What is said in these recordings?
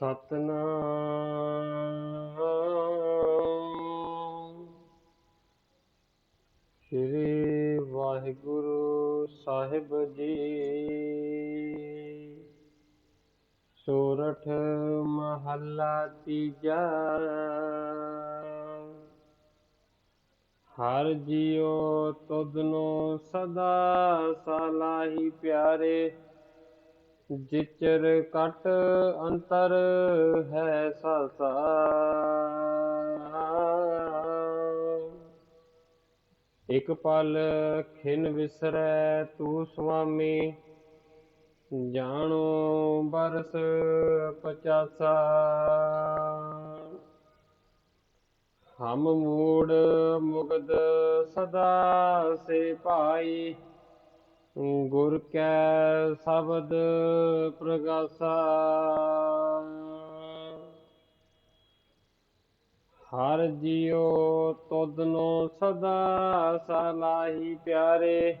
ਸਤਨਾਮ। ਸ੍ਰੀ ਵਾਹਿਗੁਰੂ ਸਾਹਿਬ ਜੀ। ਸੋਰਠ ਮਹੱਲਾ ਤੀਜਾ। ਹਰ ਜੀਉ ਤੁਧਨੋ ਸਦਾ ਸਲਾਹੀ ਪਿਆਰੇ ਜਿਚਰ ਕਟ ਅੰਤਰ ਹੈ ਸਾਸਾ ਇਕ ਪਲ ਖਿਨ ਵਿਸਰੈ ਤੂ ਸੁਆਮੀ, ਜਾਣੋ ਬਰਸ ਪਚਾਸਾ। ਹਮ ਮੂੜ ਮੁਗਦ ਸਦਾ ਸੇ ਭਾਈ ਗੁਰ ਕੈ ਸ਼ਬਦ ਪ੍ਰਗਾਸਾ। ਹਰ ਜੀਉ ਤੁਧਨੋ ਸਦਾ ਸਲਾਹੀ ਪਿਆਰੇ।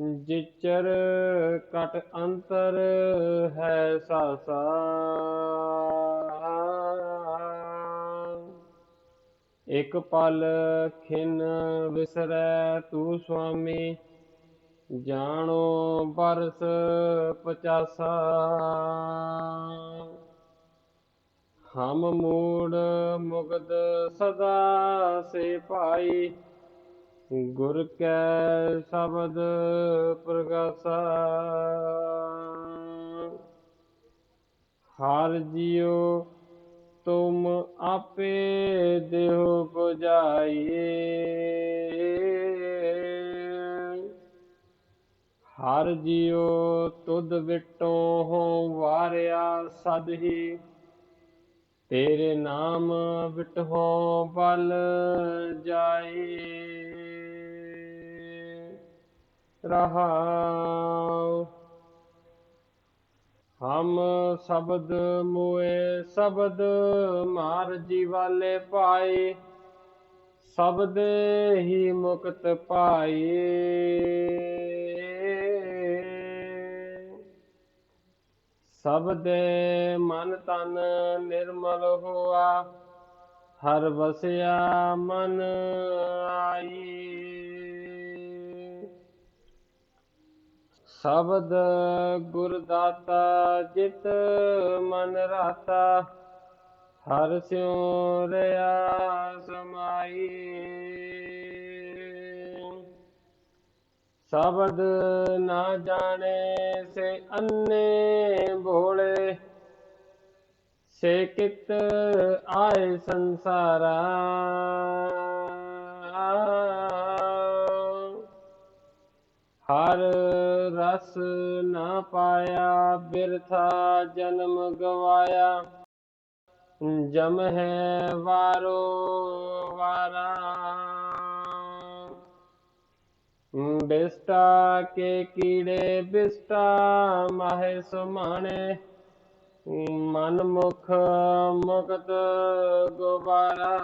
ਜਿਚਰ ਕਟ ਅੰਤਰ ਹੈ ਸਾਸਾ। ਇਕ ਪਲ ਖਿਨ ਵਿਸਰੈ ਤੂ ਸੁਆਮੀ। ਜਾਣੋ ਬਰਸ ਪਚਾਸਾ। ਹਮ ਮੂੜ ਮੁਗਦ ਸਦਾ ਸੇ ਭਾਈ, ਗੁਰ ਕੈ ਸ਼ਬਦ ਪ੍ਰਗਾਸਾ ਹਰ ਜੀਉ ਤੁਮ ਆਪੇ ਦੇਹੁ 부ਜਾਈਏ ਹਰ ਜੀਉ ਤੁਧ ਵਿਟੋ ਹੋ ਵਾਰਿਆ ਸਦ ਹੀ ਤੇਰੇ ਨਾਮ ਵਿਟਹੁ ਬਲ ਜਾਏ। ਰਹਾਉ। ਹਮ ਸ਼ਬਦ ਮੋਏ, ਸ਼ਬਦ ਮਾਰ ਜੀਵਾਲੇ ਪਾਏ। ਸਬਦ ਹੀ ਮੁਕਤ ਪਾਏ। ਸਬਦੇ ਮਨ ਤਨ ਨਿਰਮਲ ਹੋਆ, ਹਰ ਵਸਿਆ ਮਨ ਆਈ। ਸ਼ਬਦ ਗੁਰ ਦਾਤਾ ਜਿਤ ਮਨ ਰਾਤਾ, ਹਰ ਸਿਉ ਰਿਆ ਸਮਾਈ। ਸ਼ਬਦ ਨਾ ਜਾਣੇ ਸੇ ਅੰਨੇ ਭੋਲੇ, ਸੇ ਕਿਤ ਆਏ ਸੰਸਾਰਾ। ਹਰ ਰਸ ਨਾ ਪਾਇਆ, ਬਿਰਥਾ ਜਨਮ ਗਵਾਇਆ। ਜਮ ਹੈ ਵਾਰੋ ਵਾਰਾ। ਬਿਸਟਾ ਕੇ ਕੀੜੇ ਬਿਸਟਾ ਮਾਹੇ ਸੁਮਾਣੇ। ਮਨ ਮੁਖ ਮੁਕਤ ਗੁਬਾਰਾ।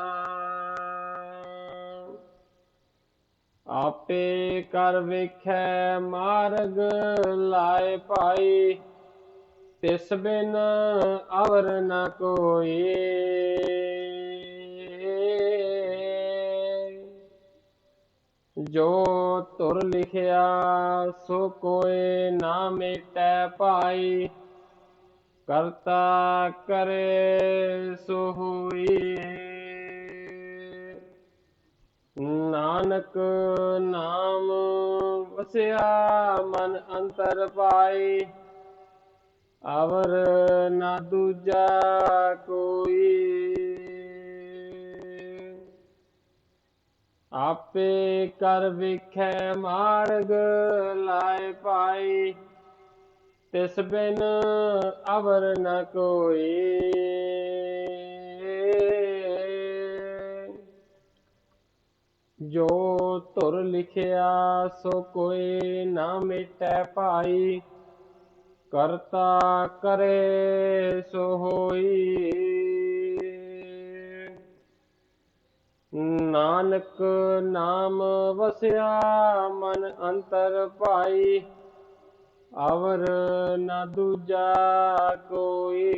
ਆਪੇ ਕਰ ਵੇਖੈ ਮਾਰਗ ਲਾਏ ਭਾਈ। ਤਿਸ ਬਿਨ ਅਵਰ ਨ ਕੋਈ। ਜੋ ਧੁਰ ਲਿਖਿਆ, ਸੋ ਕੋਏ ਨਾ ਮੇਟੈ ਭਾਈ। ਕਰਤਾ ਕਰੇ ਸੋ ਹੋਈ ਨਾਨਕ ਨਾਮ ਵਸਿਆ, ਮਨ ਅੰਤਰ ਪਾਈ। ਅਵਰ ਨਾ ਦੂਜਾ ਕੋਈ। ਆਪੇ ਕਰ ਵਿਖੈ ਮਾਰਗ ਲਾਏ ਪਾਈ। ਤਿਸ ਬਿਨ ਅਵਰ ਨ ਕੋਈ। ਜੋ ਤੁਰ ਲਿਖਿਆ, ਸੋ ਕੋਈ ਨਾ ਮਿਟੈ ਭਾਈ। ਕਰਤਾ ਕਰੇ ਸੋ ਹੋਈ। नानक नाम वसया, मन अंतर पाई। अवर न दूजा कोई।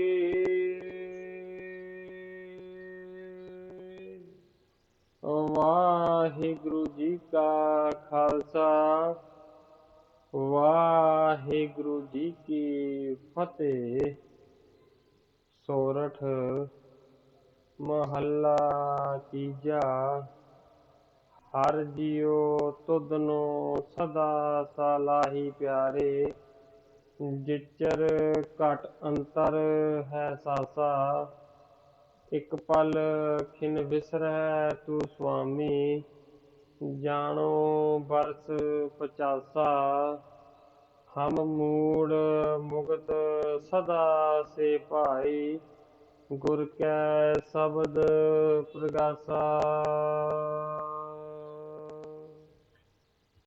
वाहे गुरु जी का खालसा वाहे गुरु जी की फतेह। सोरठ महल्ला की जा। ਹਰ ਜੀਉ ਤੁਧਨੋ ਸਦਾ ਸਾਲਾਹੀ ਪਿਆਰੇ, ਜਿਚਰ ਘਟ ਅੰਤਰ ਹੈ ਸਾਸਾ, ਇਕ ਪਲ ਖਿਨ ਵਿਸਰੈ ਤੂੰ ਸੁਆਮੀ, ਜਾਣੋ ਬਰਸ ਪਚਾਸਾ, ਹਮ ਮੂੜ ਮੁਗਤ ਸਦਾ ਸੇ ਭਾਈ, ਗੁਰ ਕੈ ਸ਼ਬਦ ਪ੍ਰਗਾਸਾ।